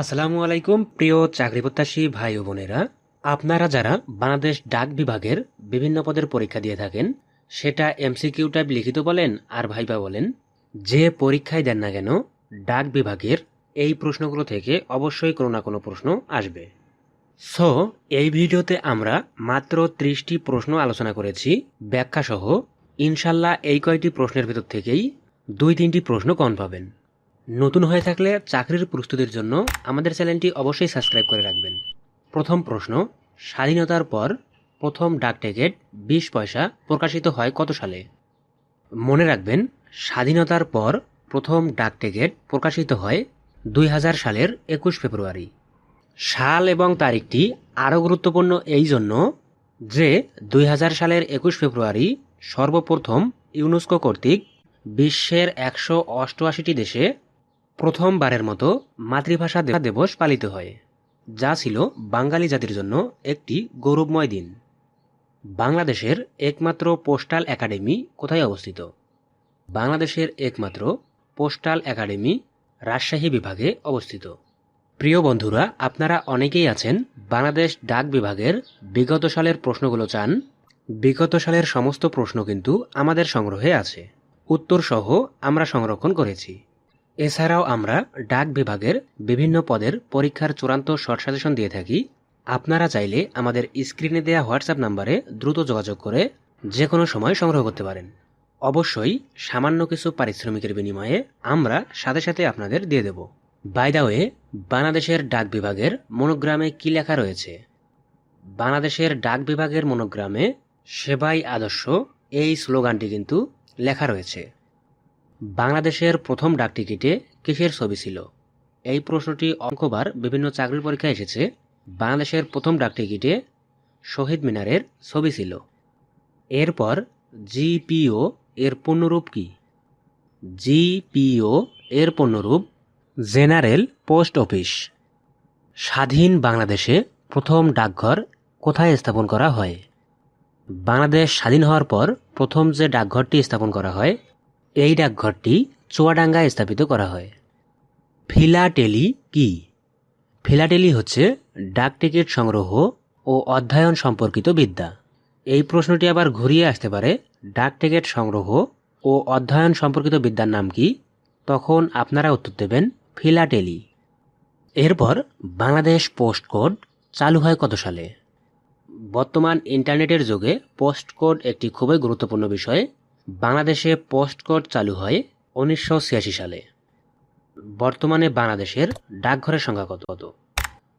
আসসালামু আলাইকুম, প্রিয় চাকরি প্রত্যাশী ভাই ও বোনেরা। আপনারা যারা বাংলাদেশ ডাক বিভাগের বিভিন্ন পদের পরীক্ষা দিয়ে থাকেন, সেটা এমসিকিউ টাইপ লিখিত বলেন আর ভাইবা বলেন, যে পরীক্ষায় দেন না কেন ডাক বিভাগের এই প্রশ্নগুলো থেকে অবশ্যই কোনো না কোনো প্রশ্ন আসবে। সো এই ভিডিওতে আমরা মাত্র ত্রিশটি প্রশ্ন আলোচনা করেছি, ব্যাখ্যাসহ। ইনশাল্লাহ এই কয়টি প্রশ্নের ভেতর থেকেই দুই তিনটি প্রশ্ন কন পাবেন। নতুন হয়ে থাকলে চাকরির প্রস্তুতির জন্য আমাদের চ্যানেলটি অবশ্যই সাবস্ক্রাইব করে রাখবেন। প্রথম প্রশ্ন, স্বাধীনতার পর প্রথম ডাক টিকিট বিশ পয়সা প্রকাশিত হয় কত সালে? মনে রাখবেন, স্বাধীনতার পর প্রথম ডাক টিকিট প্রকাশিত হয় দুই হাজার সালের একুশ ফেব্রুয়ারি। সাল এবং তারিখটি আরও গুরুত্বপূর্ণ এই জন্য যে দুই হাজার সালের একুশ ফেব্রুয়ারি সর্বপ্রথম ইউনেস্কো কর্তৃক বিশ্বের একশো অষ্টআশিটি দেশে প্রথমবারের মতো মাতৃভাষা দিবস পালিত হয়, যা ছিল বাঙালি জাতির জন্য একটি গৌরবময় দিন। বাংলাদেশের একমাত্র পোস্টাল একাডেমি কোথায় অবস্থিত? বাংলাদেশের একমাত্র পোস্টাল একাডেমি রাজশাহী বিভাগে অবস্থিত। প্রিয় বন্ধুরা, আপনারা অনেকেই আছেন বাংলাদেশ ডাক বিভাগের বিগত সালের প্রশ্নগুলো চান। বিগত সালের সমস্ত প্রশ্ন কিন্তু আমাদের সংগ্রহে আছে। উত্তরসহ আমরা সংরক্ষণ করেছি। এছাড়াও আমরা ডাক বিভাগের বিভিন্ন পদের পরীক্ষার চূড়ান্ত শর্ট সাজেশন দিয়ে থাকি। আপনারা চাইলে আমাদের স্ক্রিনে দেওয়া হোয়াটসঅ্যাপ নাম্বারে দ্রুত যোগাযোগ করে যে কোনো সময় সংগ্রহ করতে পারেন। অবশ্যই সামান্য কিছু পারিশ্রমিকের বিনিময়ে আমরা সাথে সাথে আপনাদের দিয়ে দেব। বাই দা ওয়ে বাংলাদেশের ডাক বিভাগের মনোগ্রামে কি লেখা রয়েছে? বাংলাদেশের ডাক বিভাগের মনোগ্রামে সেবাই আদর্শ এই স্লোগানটি কিন্তু লেখা রয়েছে। বাংলাদেশের প্রথম ডাক টিকিটে কিসের ছবি ছিল? এই প্রশ্নটি অঙ্কবার বিভিন্ন চাকরির পরীক্ষায় এসেছে। বাংলাদেশের প্রথম ডাক টিকিটে শহীদ মিনারের ছবি ছিল। এরপর জিপিও এর পূর্ণরূপ কি? জিপিও এর পূর্ণরূপ জেনারেল পোস্ট অফিস। স্বাধীন বাংলাদেশে প্রথম ডাকঘর কোথায় স্থাপন করা হয়? বাংলাদেশ স্বাধীন হওয়ার পর প্রথম যে ডাকঘরটি স্থাপন করা হয় এই ডাকঘরটি চুয়াডাঙ্গায় স্থাপিত করা হয়। ফিলাটেলি কি? ফিলাটেলি হচ্ছে ডাক টিকিট সংগ্রহ ও অধ্যয়ন সম্পর্কিত বিদ্যা। এই প্রশ্নটি আবার ঘুরিয়ে আসতে পারে ডাক টিকিট সংগ্রহ ও অধ্যয়ন সম্পর্কিত বিদ্যার নাম কি? তখন আপনারা উত্তর দেবেন, ফিলাটেলি। এরপর বাংলাদেশ পোস্ট কোড চালু হয় কত সালে? বর্তমান ইন্টারনেটের যুগে পোস্ট কোড একটি খুবই গুরুত্বপূর্ণ বিষয়। বাংলাদেশে পোস্ট কোড চালু হয় উনিশশো ছিয়াশি সালে। বর্তমানে বাংলাদেশের ডাকঘরের সংখ্যা কত? কত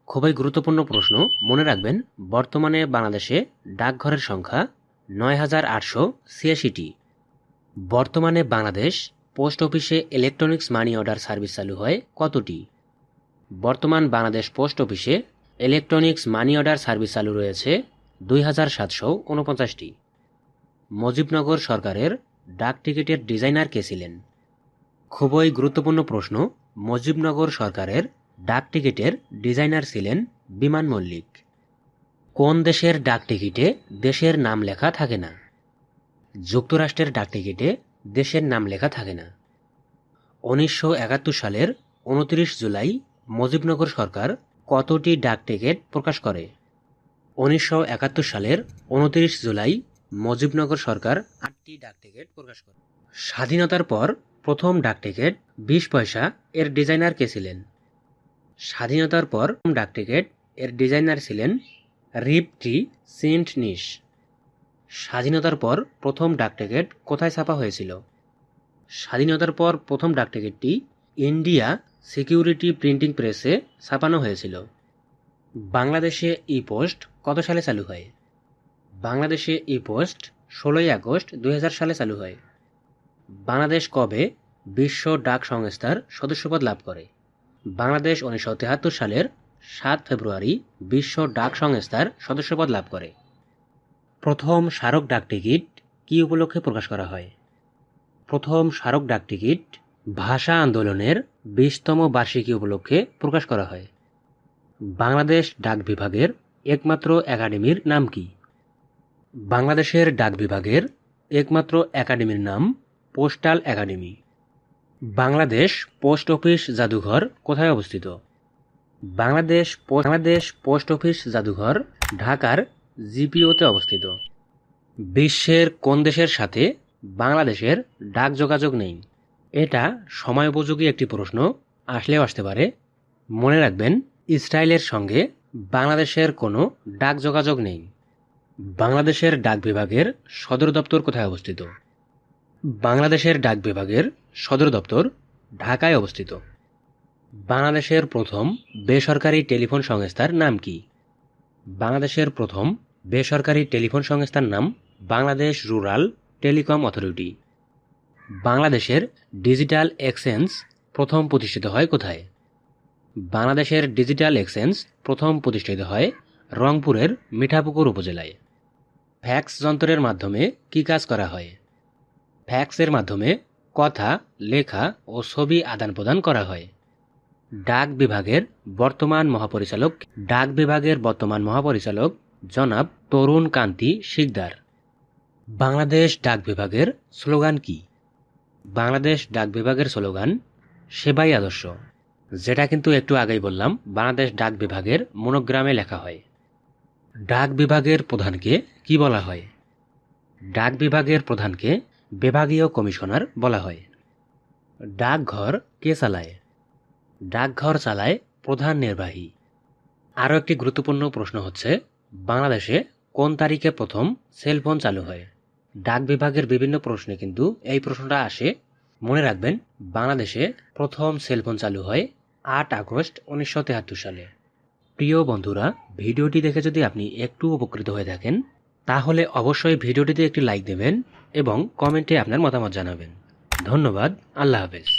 খুবই গুরুত্বপূর্ণ প্রশ্ন। মনে রাখবেন, বর্তমানে বাংলাদেশে ডাকঘরের সংখ্যা নয় হাজার আটশো ছিয়াশিটি। বর্তমানে বাংলাদেশ পোস্ট অফিসে ইলেকট্রনিক্স মানি অর্ডার সার্ভিস চালু হয় কতটি? বর্তমান বাংলাদেশ পোস্ট অফিসে ইলেকট্রনিক্স মানি অর্ডার সার্ভিস চালু রয়েছে দুই হাজার সাতশো উনপঞ্চাশটি। মুজিবনগর সরকারের ডাক টিকিটের ডিজাইনার কে ছিলেন? খুবই গুরুত্বপূর্ণ প্রশ্ন, মজিবনগর সরকারের ডাক টিকিটের ডিজাইনার ছিলেন বিমান মল্লিক। কোন দেশের ডাক টিকিটে দেশের নাম লেখা থাকে না? যুক্তরাষ্ট্রের ডাক টিকিটে দেশের নাম লেখা থাকে না। উনিশশো একাত্তর সালের উনত্রিশ জুলাই মজিবনগর সরকার কতটি ডাক টিকিট প্রকাশ করে? উনিশশো একাত্তর সালের উনত্রিশ জুলাই মুজিবনগর সরকার আটটি ডাক টিকিট প্রকাশ করে। স্বাধীনতার পর প্রথম ডাক টিকিট বিশ পয়সা এর ডিজাইনার কে ছিলেন? স্বাধীনতার পর ডাক টিকিট এর ডিজাইনার ছিলেন রিপটি সেন্ট নিস স্বাধীনতার পর প্রথম ডাক টিকিট কোথায় ছাপা হয়েছিল? স্বাধীনতার পর প্রথম ডাক টিকিটটি ইন্ডিয়া সিকিউরিটি প্রিন্টিং প্রেসে ছাপানো হয়েছিল। বাংলাদেশে ই পোস্ট কত সালে চালু হয়? বাংলাদেশে ই পোস্ট ষোলোই আগস্ট দুই হাজার সালে চালু হয়। বাংলাদেশ কবে বিশ্ব ডাক সংস্থার সদস্যপদ লাভ করে? বাংলাদেশ উনিশশো তেহাত্তর সালের সাত ফেব্রুয়ারি বিশ্ব ডাক সংস্থার সদস্যপদ লাভ করে। প্রথম স্মারক ডাক টিকিট কী উপলক্ষে প্রকাশ করা হয়? প্রথম স্মারক ডাক টিকিট ভাষা আন্দোলনের বিশতম বার্ষিকী উপলক্ষে প্রকাশ করা হয়। বাংলাদেশ ডাক বিভাগের একমাত্র একাডেমির নাম কি? বাংলাদেশের ডাক বিভাগের একমাত্র একাডেমির নাম postal academy. Bangladesh post office জাদুঘর কোথায় অবস্থিত? বাংলাদেশ বাংলাদেশ পোস্ট অফিস জাদুঘর ঢাকার জিপিওতে অবস্থিত। বিশ্বের কোন দেশের সাথে বাংলাদেশের ডাক যোগাযোগ নেই? এটা সময় উপযোগী একটি প্রশ্ন আসলেও আসতে পারে। মনে রাখবেন, ইসরায়েলের সঙ্গে বাংলাদেশের কোনো ডাক যোগাযোগ নেই। বাংলাদেশের ডাক বিভাগের সদর দপ্তর কোথায় অবস্থিত? বাংলাদেশের ডাক বিভাগের সদর দপ্তর ঢাকায় অবস্থিত। বাংলাদেশের প্রথম বেসরকারি টেলিফোন সংস্থার নাম কি? বাংলাদেশের প্রথম বেসরকারি টেলিফোন সংস্থার নাম বাংলাদেশ রুরাল টেলিকম অথরিটি। বাংলাদেশের ডিজিটাল এক্সচেঞ্জ প্রথম প্রতিষ্ঠিত হয় কোথায়? বাংলাদেশের ডিজিটাল এক্সচেঞ্জ প্রথম প্রতিষ্ঠিত হয় রংপুরের মিঠাপুকুর উপজেলায়। ফ্যাক্স যন্ত্রের মাধ্যমে কি কাজ করা হয়? ফ্যাক্সের মাধ্যমে কথা, লেখা ও ছবি আদান প্রদান করা হয়। ডাক বিভাগের বর্তমান মহাপরিচালক ডাক বিভাগের বর্তমান মহাপরিচালক জনাব তরুণ কান্তি শিকদার। বাংলাদেশ ডাক বিভাগের স্লোগান কি? বাংলাদেশ ডাক বিভাগের স্লোগান, সেবাই আদর্শ। যেটা কিন্তু একটু আগেই বললাম, বাংলাদেশ ডাক বিভাগের মনোগ্রামে লেখা হয়। ডাক বিভাগের প্রধানকে কি বলা হয়? ডাক বিভাগের প্রধানকে বিভাগীয় কমিশনার বলা হয়। ডাকঘর কে চালায়? ডাকঘর চালায় প্রধান নির্বাহী। আরও একটি গুরুত্বপূর্ণ প্রশ্ন হচ্ছে, বাংলাদেশে কোন তারিখে প্রথম সেলফোন চালু হয়? ডাক বিভাগের বিভিন্ন প্রশ্নে কিন্তু এই প্রশ্নটা আসে। মনে রাখবেন, বাংলাদেশে প্রথম সেলফোন চালু হয় আট আগস্ট উনিশশো সালে। প্রিয় বন্ধুরা, ভিডিওটি দেখে যদি আপনি একটু উপকৃত হয়ে থাকেন, তাহলে অবশ্যই ভিডিওটিতে একটি লাইক দেবেন এবং কমেন্টে আপনার মতামত জানাবেন। ধন্যবাদ, আল্লাহ হাফেজ।